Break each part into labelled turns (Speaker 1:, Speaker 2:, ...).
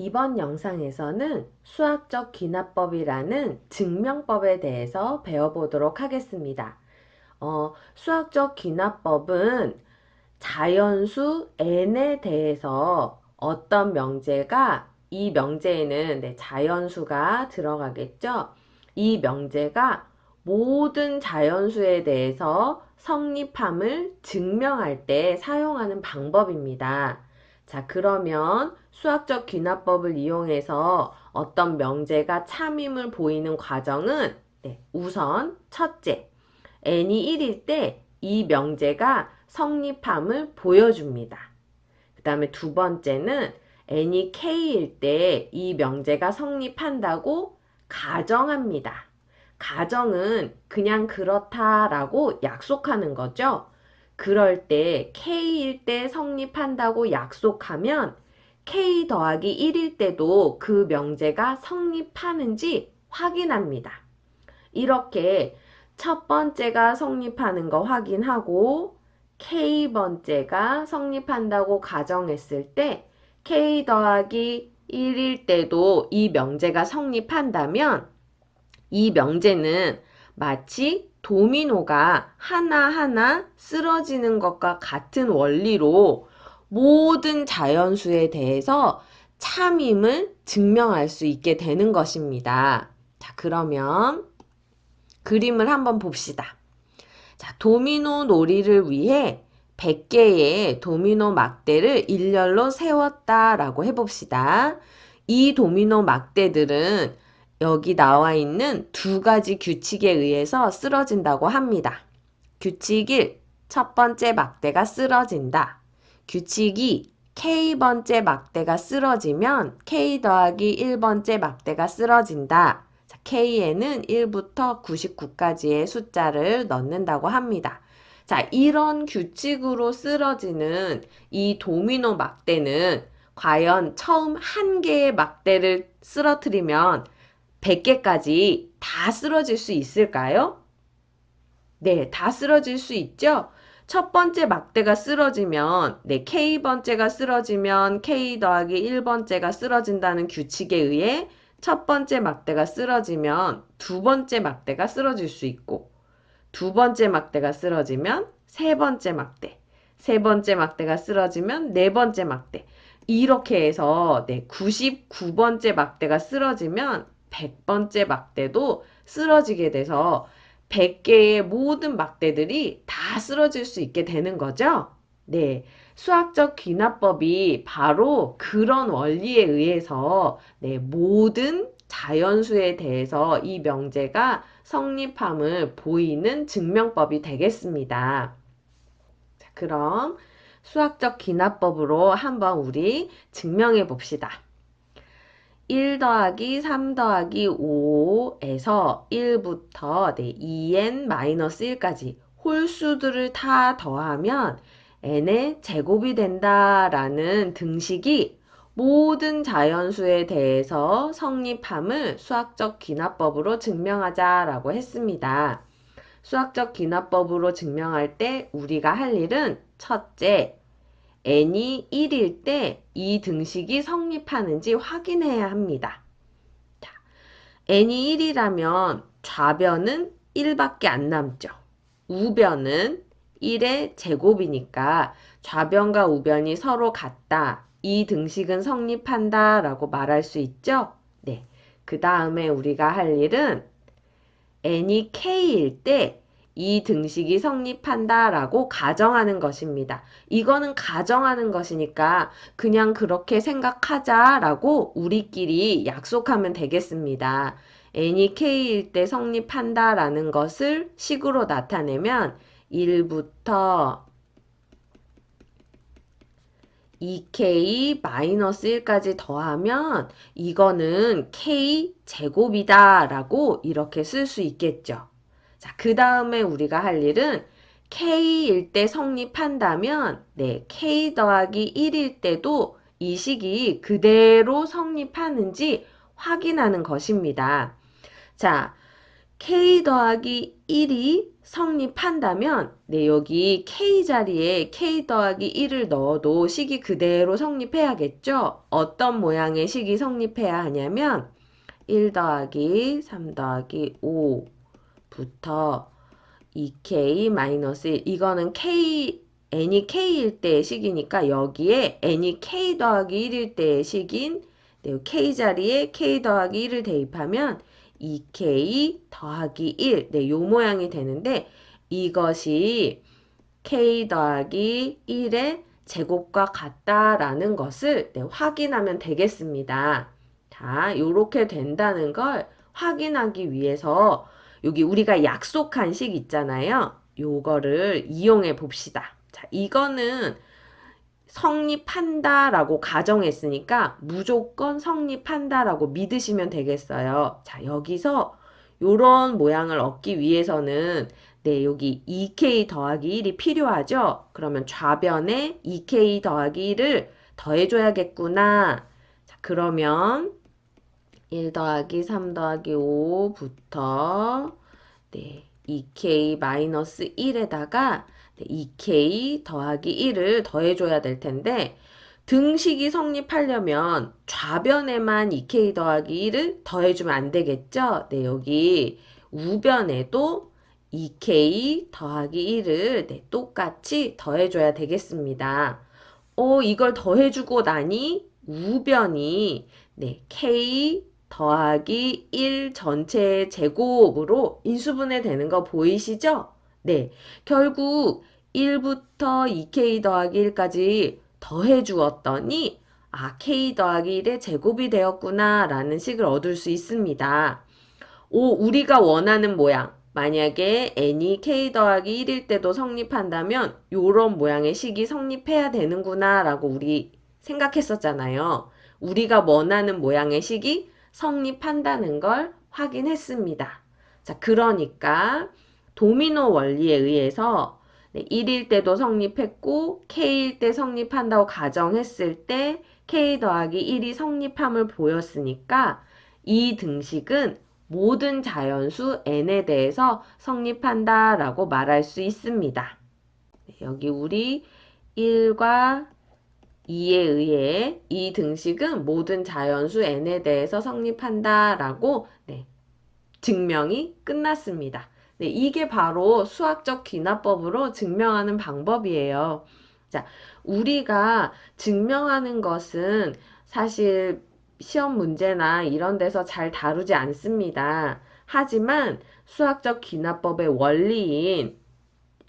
Speaker 1: 이번 영상에서는 수학적 귀납법이라는 증명법에 대해서 배워보도록 하겠습니다. 어, 수학적 귀납법은 자연수 n에 대해서 어떤 명제가 이 명제에는 네, 자연수가 들어가겠죠. 이 명제가 모든 자연수에 대해서 성립함을 증명할 때 사용하는 방법입니다. 자, 그러면 수학적 귀납법을 이용해서 어떤 명제가 참임을 보이는 과정은 네, 우선 첫째, n이 1일 때 이 명제가 성립함을 보여줍니다. 그 다음에 두 번째는 n이 k일 때 이 명제가 성립한다고 가정합니다. 가정은 그냥 그렇다라고 약속하는 거죠. 그럴 때 K일 때 성립한다고 약속하면 K 더하기 1일 때도 그 명제가 성립하는지 확인합니다. 이렇게 첫 번째가 성립하는 거 확인하고 K번째가 성립한다고 가정했을 때 K 더하기 1일 때도 이 명제가 성립한다면 이 명제는 마치 도미노가 하나하나 쓰러지는 것과 같은 원리로 모든 자연수에 대해서 참임을 증명할 수 있게 되는 것입니다. 자, 그러면 그림을 한번 봅시다. 자, 도미노 놀이를 위해 100개의 도미노 막대를 일렬로 세웠다라고 해봅시다. 이 도미노 막대들은 여기 나와 있는 두 가지 규칙에 의해서 쓰러진다고 합니다. 규칙 1. 첫 번째 막대가 쓰러진다. 규칙 2. K번째 막대가 쓰러지면 K 더하기 1번째 막대가 쓰러진다. 자, K에는 1부터 99까지의 숫자를 넣는다고 합니다. 자, 이런 규칙으로 쓰러지는 이 도미노 막대는 과연 처음 한 개의 막대를 쓰러뜨리면 100개까지 다 쓰러질 수 있을까요? 네, 다 쓰러질 수 있죠? 첫 번째 막대가 쓰러지면, 네, K번째가 쓰러지면 K 더하기 1번째가 쓰러진다는 규칙에 의해 첫 번째 막대가 쓰러지면 두 번째 막대가 쓰러질 수 있고, 두 번째 막대가 쓰러지면 세 번째 막대, 세 번째 막대가 쓰러지면 네 번째 막대. 이렇게 해서 네, 99번째 막대가 쓰러지면 100번째 막대도 쓰러지게 돼서 100개의 모든 막대들이 다 쓰러질 수 있게 되는 거죠. 네. 수학적 귀납법이 바로 그런 원리에 의해서 네, 모든 자연수에 대해서 이 명제가 성립함을 보이는 증명법이 되겠습니다. 자, 그럼 수학적 귀납법으로 한번 우리 증명해 봅시다. 1 더하기 3 더하기 5에서 1부터 네, 2n-1까지 홀수들을 다 더하면 n의 제곱이 된다라는 등식이 모든 자연수에 대해서 성립함을 수학적 귀납법으로 증명하자라고 했습니다. 수학적 귀납법으로 증명할 때 우리가 할 일은 첫째, n이 1일 때 이 등식이 성립하는지 확인해야 합니다. 자, n이 1이라면 좌변은 1밖에 안 남죠. 우변은 1의 제곱이니까 좌변과 우변이 서로 같다. 이 등식은 성립한다 라고 말할 수 있죠? 네. 그 다음에 우리가 할 일은 n이 k일 때 이 등식이 성립한다라고 가정하는 것입니다. 이거는 가정하는 것이니까 그냥 그렇게 생각하자라고 우리끼리 약속하면 되겠습니다. n이 k일 때 성립한다라는 것을 식으로 나타내면 1부터 2k-1까지 더하면 이거는 k 제곱이다 라고 이렇게 쓸 수 있겠죠. 자, 그 다음에 우리가 할 일은 K일 때 성립한다면 네, K 더하기 1일 때도 이 식이 그대로 성립하는지 확인하는 것입니다. 자, k 더하기 1이 성립한다면 네, 여기 k 자리에 k 더하기 1을 넣어도 식이 그대로 성립해야겠죠? 어떤 모양의 식이 성립해야 하냐면 1 더하기 3 더하기 5 부터 2k 마이너스 1 이거는 k n이 k일 때의 식이니까 여기에 n이 k 더하기 1일 때의 식인 네, k 자리에 k 더하기 1을 대입하면 2k 더하기 1 네, 요 모양이 되는데 이것이 k 더하기 1의 제곱과 같다라는 것을 네, 확인하면 되겠습니다. 자, 요렇게 된다는 걸 확인하기 위해서 여기 우리가 약속한 식 있잖아요. 요거를 이용해 봅시다. 자, 이거는 성립한다 라고 가정했으니까 무조건 성립한다 라고 믿으시면 되겠어요. 자, 여기서 요런 모양을 얻기 위해서는 네, 여기 2k 더하기 1이 필요하죠? 그러면 좌변에 2k 더하기 1을 더해줘야겠구나. 자, 그러면 1 더하기 3 더하기 5부터 네, 2k 마이너스 1에다가 2k 더하기 1을 더해줘야 될 텐데 등식이 성립하려면 좌변에만 2k 더하기 1을 더해주면 안 되겠죠? 네, 여기 우변에도 2k 더하기 1을 네, 똑같이 더해줘야 되겠습니다. 어, 이걸 더해주고 나니 우변이 네, k 더하기 1 전체의 제곱으로 인수분해 되는 거 보이시죠? 네, 결국 1부터 2k 더하기 1까지 더해 주었더니 아, k 더하기 1의 제곱이 되었구나 라는 식을 얻을 수 있습니다. 오, 우리가 원하는 모양. 만약에 n이 k 더하기 1일 때도 성립한다면 이런 모양의 식이 성립해야 되는구나 라고 우리 생각했었잖아요. 우리가 원하는 모양의 식이 성립한다는 걸 확인했습니다. 자, 그러니까 도미노 원리에 의해서 1일 때도 성립했고 K일 때 성립한다고 가정했을 때 K 더하기 1이 성립함을 보였으니까 이 등식은 모든 자연수 n에 대해서 성립한다 라고 말할 수 있습니다. 네, 여기 우리 1과 2에 의해 이 등식은 모든 자연수 n에 대해서 성립한다 라고 네, 증명이 끝났습니다. 네, 이게 바로 수학적 귀납법으로 증명하는 방법이에요. 자, 우리가 증명하는 것은 사실 시험 문제나 이런 데서 잘 다루지 않습니다. 하지만 수학적 귀납법의 원리인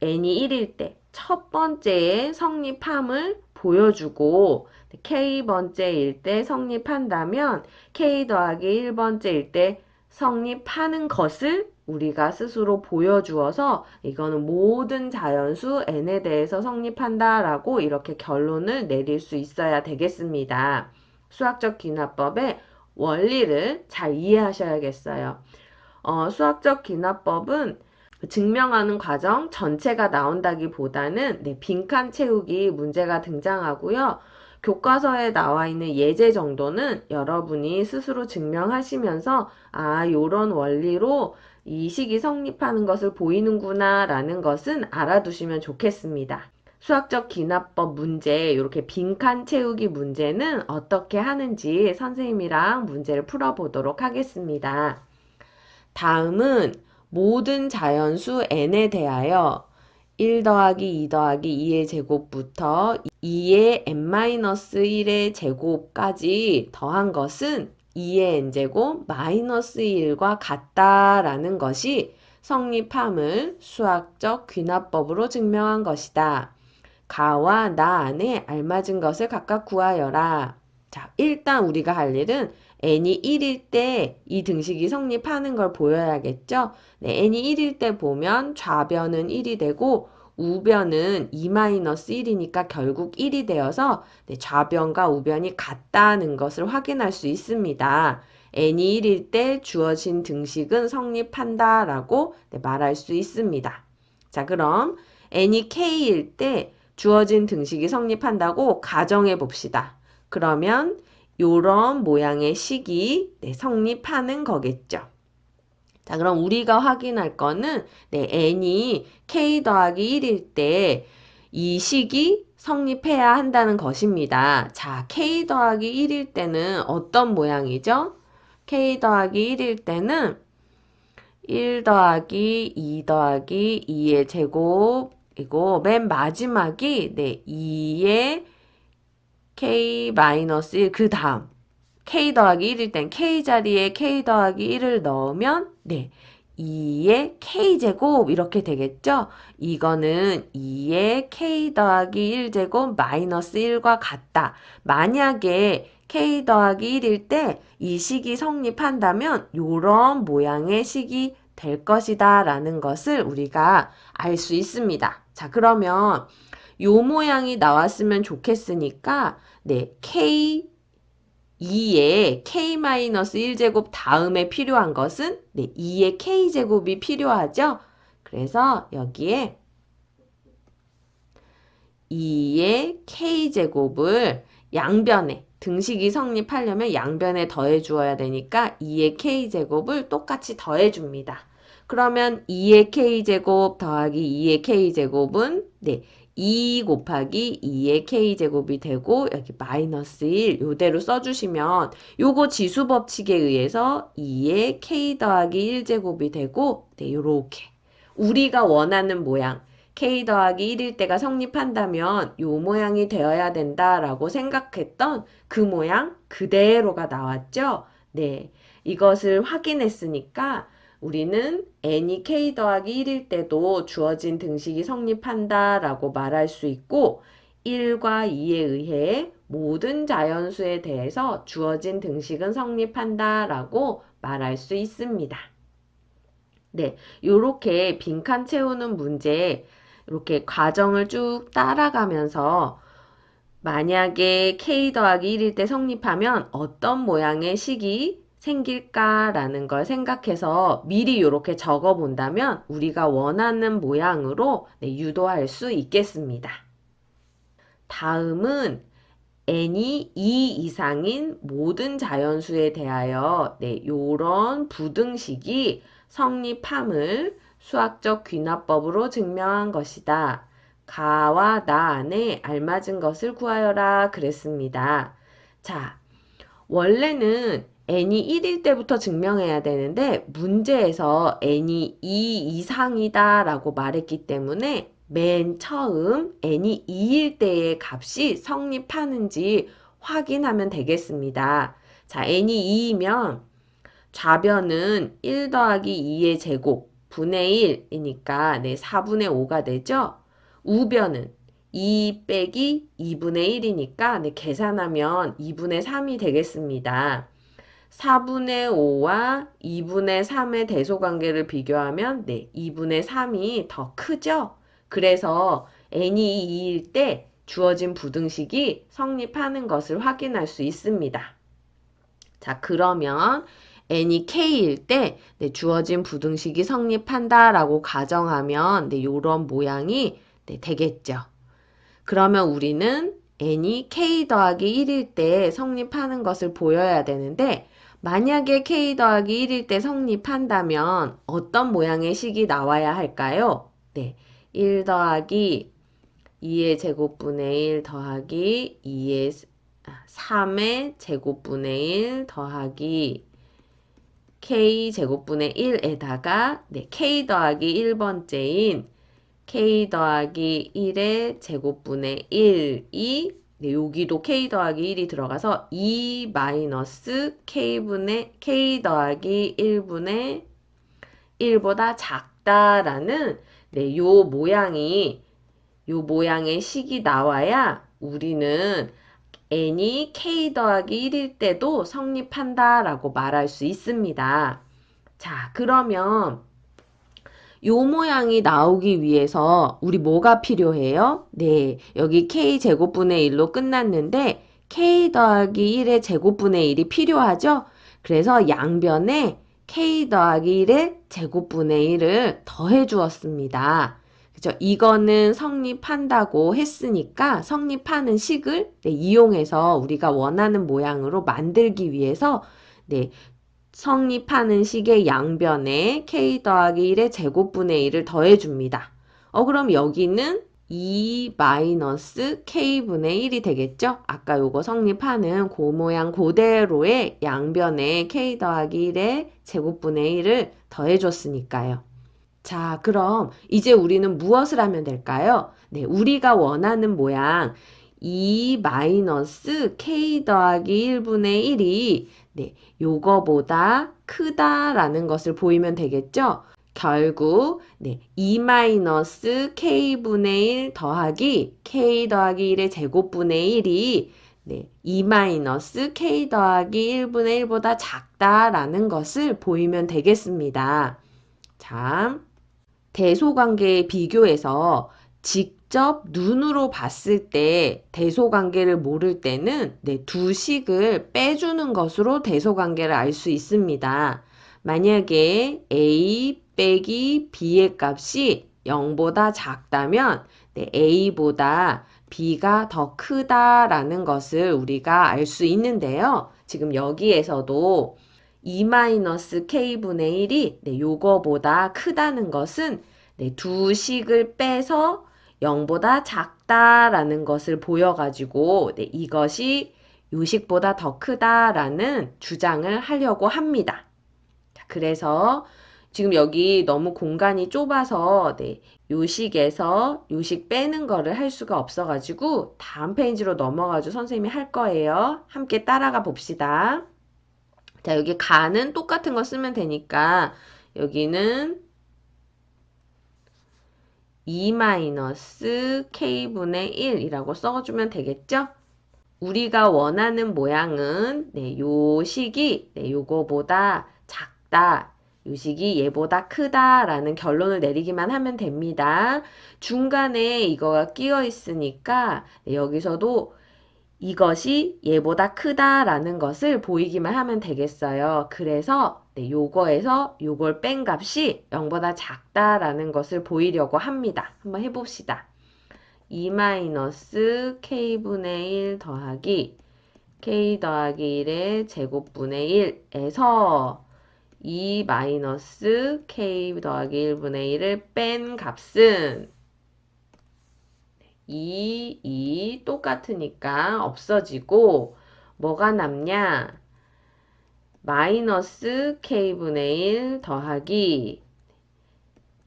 Speaker 1: n이 1일 때 첫 번째의 성립함을 보여주고 k번째일 때 성립한다면 k 더하기 1번째일 때 성립하는 것을 우리가 스스로 보여주어서 이거는 모든 자연수 n에 대해서 성립한다 라고 이렇게 결론을 내릴 수 있어야 되겠습니다. 수학적 기납법의 원리를 잘 이해하셔야겠어요. 어, 수학적 기납법은 증명하는 과정 전체가 나온다기보다는 네, 빈칸 채우기 문제가 등장하고요. 교과서에 나와 있는 예제 정도는 여러분이 스스로 증명하시면서 아 요런 원리로 이 식이 성립하는 것을 보이는구나 라는 것은 알아두시면 좋겠습니다. 수학적 기납법 문제 이렇게 빈칸 채우기 문제는 어떻게 하는지 선생님이랑 문제를 풀어보도록 하겠습니다. 다음은 모든 자연수 n에 대하여 1 더하기 2 더하기 2의 제곱부터 2의 n-1의 제곱까지 더한 것은 2의 n제곱 마이너스 1과 같다라는 것이 성립함을 수학적 귀납법으로 증명한 것이다. 가와 나 안에 알맞은 것을 각각 구하여라. 자, 일단 우리가 할 일은 n이 1일 때 이 등식이 성립하는 걸 보여야겠죠? 네, n이 1일 때 보면 좌변은 1이 되고 우변은 2-1이니까 결국 1이 되어서 네, 좌변과 우변이 같다는 것을 확인할 수 있습니다. n이 1일 때 주어진 등식은 성립한다 라고 네, 말할 수 있습니다. 자 그럼 n이 k일 때 주어진 등식이 성립한다고 가정해 봅시다. 그러면 이런 모양의 식이 네, 성립하는 거겠죠. 자, 그럼 우리가 확인할 거는 네, n이 k 더하기 1일 때 이 식이 성립해야 한다는 것입니다. 자, k 더하기 1일 때는 어떤 모양이죠? k 더하기 1일 때는 1 더하기 2 더하기 2의 제곱이고 맨 마지막이 네, 2의 k 마이너스 1그 다음 k 더하기 1일 땐 k 자리에 k 더하기 1을 넣으면 네 2의 k제곱 이렇게 되겠죠? 이거는 2의 k 더하기 1제곱 마이너스 1과 같다. 만약에 k 더하기 1일 때 이 식이 성립한다면 이런 모양의 식이 될 것이다 라는 것을 우리가 알 수 있습니다. 자 그러면 요 모양이 나왔으면 좋겠으니까 네 k 2의 k-1제곱 다음에 필요한 것은 네, 2의 k제곱이 필요하죠. 그래서 여기에 2의 k제곱을 양변에 등식이 성립하려면 양변에 더해 주어야 되니까 2의 k제곱을 똑같이 더해 줍니다. 그러면 2의 k제곱 더하기 2의 k제곱은 네, 2 곱하기 2의 k제곱이 되고 여기 마이너스 1 요대로 써주시면 요거 지수 법칙에 의해서 2의 k 더하기 1제곱이 되고 네 요렇게 우리가 원하는 모양 k 더하기 1일 때가 성립한다면 요 모양이 되어야 된다라고 생각했던 그 모양 그대로가 나왔죠. 네 이것을 확인했으니까 우리는 n이 k 더하기 1일 때도 주어진 등식이 성립한다 라고 말할 수 있고 1과 2에 의해 모든 자연수에 대해서 주어진 등식은 성립한다 라고 말할 수 있습니다. 네, 이렇게 빈칸 채우는 문제 이렇게 과정을 쭉 따라가면서 만약에 k 더하기 1일 때 성립하면 어떤 모양의 식이 생길까라는 걸 생각해서 미리 이렇게 적어 본다면 우리가 원하는 모양으로 네, 유도할 수 있겠습니다. 다음은 n이 2 이상인 모든 자연수에 대하여 네, 요런 부등식이 성립함을 수학적 귀납법으로 증명한 것이다. 가와 나 안에 알맞은 것을 구하여라 그랬습니다. 자, 원래는 n이 1일 때부터 증명해야 되는데 문제에서 n이 2 이상이다 라고 말했기 때문에 맨 처음 n이 2일 때의 값이 성립하는지 확인하면 되겠습니다. 자, n이 2이면 좌변은 1 더하기 2의 제곱 분의 1이니까 네, 4분의 5가 되죠. 우변은 2 빼기 2분의 1이니까 네, 계산하면 2분의 3이 되겠습니다. 4분의 5와 2분의 3의 대소관계를 비교하면 네, 2분의 3이 더 크죠? 그래서 n이 2일 때 주어진 부등식이 성립하는 것을 확인할 수 있습니다. 자, 그러면 n이 k일 때 네, 주어진 부등식이 성립한다라고 가정하면 네, 이런 모양이 네, 되겠죠. 그러면 우리는 n이 k 더하기 1일 때 성립하는 것을 보여야 되는데 만약에 k 더하기 1일 때 성립한다면 어떤 모양의 식이 나와야 할까요? 네, 1 더하기 2의 제곱분의 1 더하기 2의 3의 제곱분의 1 더하기 k 제곱분의 1에다가 네, k 더하기 1번째인 k 더하기 1의 제곱분의 1이 네, 여기도 k 더하기 1이 들어가서 2 마이너스 k분의 k 더하기 1분의 1보다 작다라는 네, 요 모양이 요 모양의 식이 나와야 우리는 n이 k 더하기 1일 때도 성립한다라고 말할 수 있습니다. 자, 그러면 요 모양이 나오기 위해서 우리 뭐가 필요해요? 네, 여기 k 제곱분의 1로 끝났는데 k 더하기 1의 제곱분의 1이 필요하죠? 그래서 양변에 k 더하기 1의 제곱분의 1을 더해 주었습니다. 그죠? 이거는 성립한다고 했으니까 성립하는 식을 네, 이용해서 우리가 원하는 모양으로 만들기 위해서 네, 성립하는 식의 양변에 k 더하기 1의 제곱분의 1을 더해줍니다. 어, 그럼 여기는 2 마이너스 k분의 1이 되겠죠? 아까 요거 성립하는 고 모양 그대로의 양변에 k 더하기 1의 제곱분의 1을 더해줬으니까요. 자, 그럼 이제 우리는 무엇을 하면 될까요? 네, 우리가 원하는 모양 2 마이너스 k 더하기 1분의 1이 네, 요거보다 크다라는 것을 보이면 되겠죠? 결국 네, 2 마이너스 k분의 1 더하기 k 더하기 1의 제곱분의 1이 네, 2 마이너스 k 더하기 1분의 1보다 작다라는 것을 보이면 되겠습니다. 자, 대소관계의 비교에서 직 접 눈으로 봤을 때 대소관계를 모를 때는 네, 두 식을 빼주는 것으로 대소관계를 알 수 있습니다. 만약에 a 빼기 b의 값이 0보다 작다면 네, a보다 b가 더 크다라는 것을 우리가 알 수 있는데요. 지금 여기에서도 2-k분의 1이 네, 요거보다 크다는 것은 네, 두 식을 빼서 0보다 작다라는 것을 보여가지고 네, 이것이 요식보다 더 크다라는 주장을 하려고 합니다. 그래서 지금 여기 너무 공간이 좁아서 네, 요식에서 요식 빼는 거를 할 수가 없어가지고 다음 페이지로 넘어가지고 선생님이 할 거예요. 함께 따라가 봅시다. 자, 여기 가는 똑같은 거 쓰면 되니까 여기는 2-k분의 1이라고 써주면 되겠죠? 우리가 원하는 모양은 네, 요 식이 네, 요거보다 작다. 요 식이 얘보다 크다라는 결론을 내리기만 하면 됩니다. 중간에 이거가 끼어 있으니까 네, 여기서도 이것이 얘보다 크다라는 것을 보이기만 하면 되겠어요. 그래서 네, 요거에서 요걸 뺀 값이 0보다 작다라는 것을 보이려고 합니다. 한번 해봅시다. 2-k분의 1 더하기 k 더하기 1의 제곱분의 1에서 2-k 더하기 1분의 1을 뺀 값은 2, 2 똑같으니까 없어지고 뭐가 남냐? 마이너스 k분의 1 더하기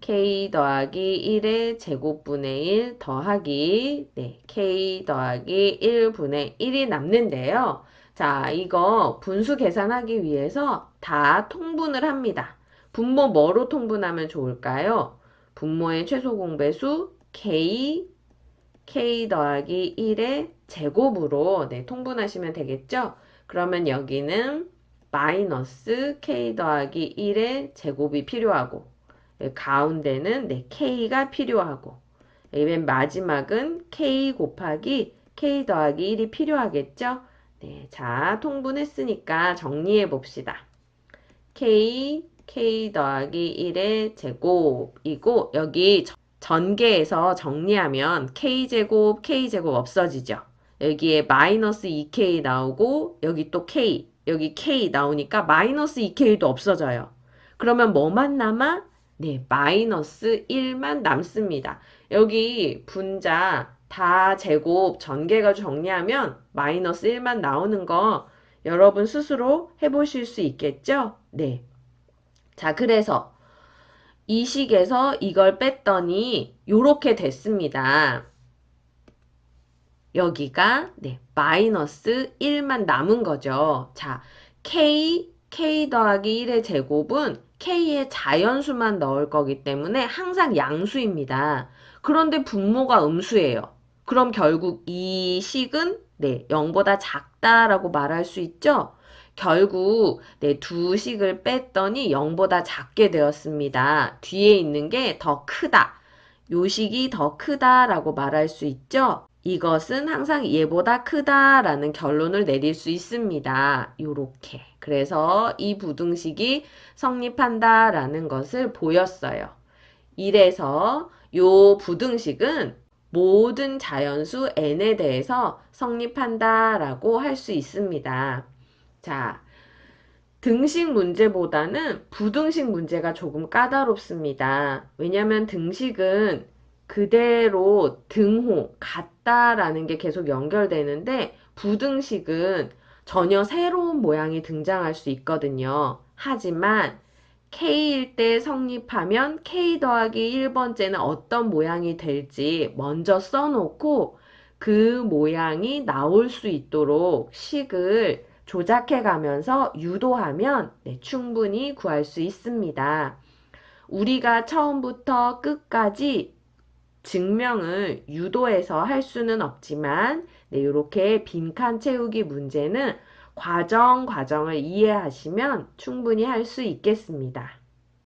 Speaker 1: k 더하기 1의 제곱분의 1 더하기 네, k 더하기 1분의 1이 남는데요. 자, 이거 분수 계산하기 위해서 다 통분을 합니다. 분모 뭐로 통분하면 좋을까요? 분모의 최소 공배수 k k 더하기 1의 제곱으로 네, 통분하시면 되겠죠? 그러면 여기는 마이너스 k 더하기 1의 제곱이 필요하고 네, 가운데는 네, k가 필요하고 네, 맨 마지막은 k 곱하기 k 더하기 1이 필요하겠죠? 네, 자 통분했으니까 정리해 봅시다. k, k 더하기 1의 제곱이고 여기 전개에서 정리하면 k제곱, k제곱 없어지죠. 여기에 마이너스 2k 나오고 여기 또 k, 여기 k 나오니까 마이너스 2k도 없어져요. 그러면 뭐만 남아? 네, 마이너스 1만 남습니다. 여기 분자 다 제곱 전개가 정리하면 마이너스 1만 나오는 거 여러분 스스로 해보실 수 있겠죠? 네. 자, 그래서 이 식에서 이걸 뺐더니 이렇게 됐습니다. 여기가 네, 마이너스 1만 남은 거죠. 자, k, k 더하기 1의 제곱은 k의 자연수만 넣을 거기 때문에 항상 양수입니다. 그런데 분모가 음수예요. 그럼 결국 이 식은 네, 0보다 작다라고 말할 수 있죠? 결국 네, 두 식을 뺐더니 0보다 작게 되었습니다. 뒤에 있는 게 더 크다. 요 식이 더 크다라고 말할 수 있죠. 이것은 항상 얘보다 크다라는 결론을 내릴 수 있습니다. 요렇게. 그래서 이 부등식이 성립한다라는 것을 보였어요. 이래서 요 부등식은 모든 자연수 n에 대해서 성립한다라고 할 수 있습니다. 자, 등식 문제보다는 부등식 문제가 조금 까다롭습니다. 왜냐하면 등식은 그대로 등호, 같다라는 게 계속 연결되는데 부등식은 전혀 새로운 모양이 등장할 수 있거든요. 하지만 K일 때 성립하면 K 더하기 1번째는 어떤 모양이 될지 먼저 써놓고 그 모양이 나올 수 있도록 식을 조작해 가면서 유도하면 네, 충분히 구할 수 있습니다. 우리가 처음부터 끝까지 증명을 유도해서 할 수는 없지만 네, 이렇게 빈칸 채우기 문제는 과정 과정을 이해하시면 충분히 할 수 있겠습니다.